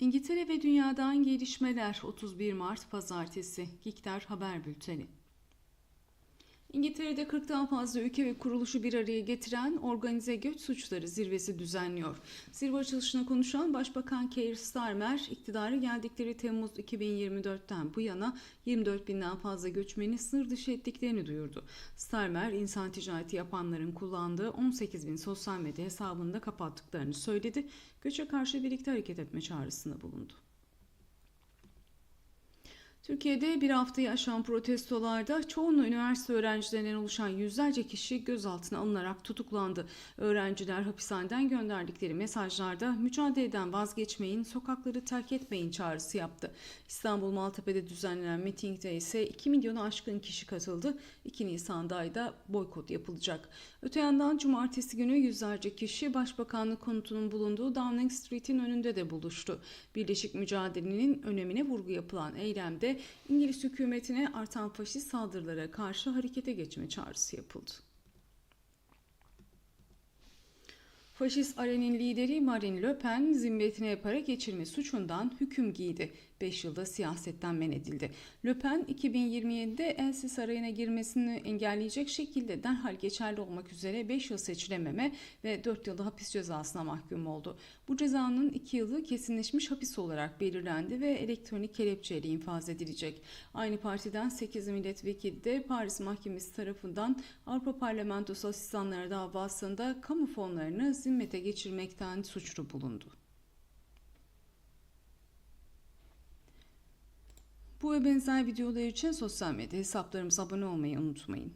İngiltere ve dünyadan gelişmeler 31 Mart Pazartesi. Gikter Haber Bülteni İngiltere'de 40'tan fazla ülke ve kuruluşu bir araya getiren Organize Göç Suçları Zirvesi düzenliyor. Zirve açılışına konuşan Başbakan Keir Starmer, iktidara geldikleri Temmuz 2024'ten bu yana 24 binden fazla göçmeni sınır dışı ettiklerini duyurdu. Starmer, insan ticareti yapanların kullandığı 18 bin sosyal medya hesabını da kapattıklarını söyledi. Göçe karşı birlikte hareket etme çağrısında bulundu. Türkiye'de bir haftayı aşan protestolarda çoğunluğu üniversite öğrencilerinden oluşan yüzlerce kişi gözaltına alınarak tutuklandı. Öğrenciler hapishaneden gönderdikleri mesajlarda mücadeleden vazgeçmeyin, sokakları terk etmeyin çağrısı yaptı. İstanbul Maltepe'de düzenlenen mitingde ise 2 milyonu aşkın kişi katıldı. 2 Nisan'da da boykot yapılacak. Öte yandan cumartesi günü yüzlerce kişi Başbakanlık konutunun bulunduğu Downing Street'in önünde de buluştu. Birleşik mücadelenin önemine vurgu yapılan eylemde İngiliz hükümetine artan faşist saldırılara karşı harekete geçme çağrısı yapıldı. Faşist Aren'in lideri Marine Le Pen zimmetine para geçirme suçundan hüküm giydi. 5 yılda siyasetten men edildi. Le Pen 2027'de Elsi Sarayı'na girmesini engelleyecek şekilde derhal geçerli olmak üzere 5 yıl seçilememe ve 4 yılda hapis cezasına mahkum oldu. Bu cezanın 2 yılı kesinleşmiş hapis olarak belirlendi ve elektronik kelepçeyle infaz edilecek. Aynı partiden 8 milletvekili de Paris Mahkemesi tarafından Avrupa Parlamentosu asistanları davasında kamu fonlarını zimmete geçirmekten suçlu bulundu. Bu ve benzer videolar için sosyal medya hesaplarımıza abone olmayı unutmayın.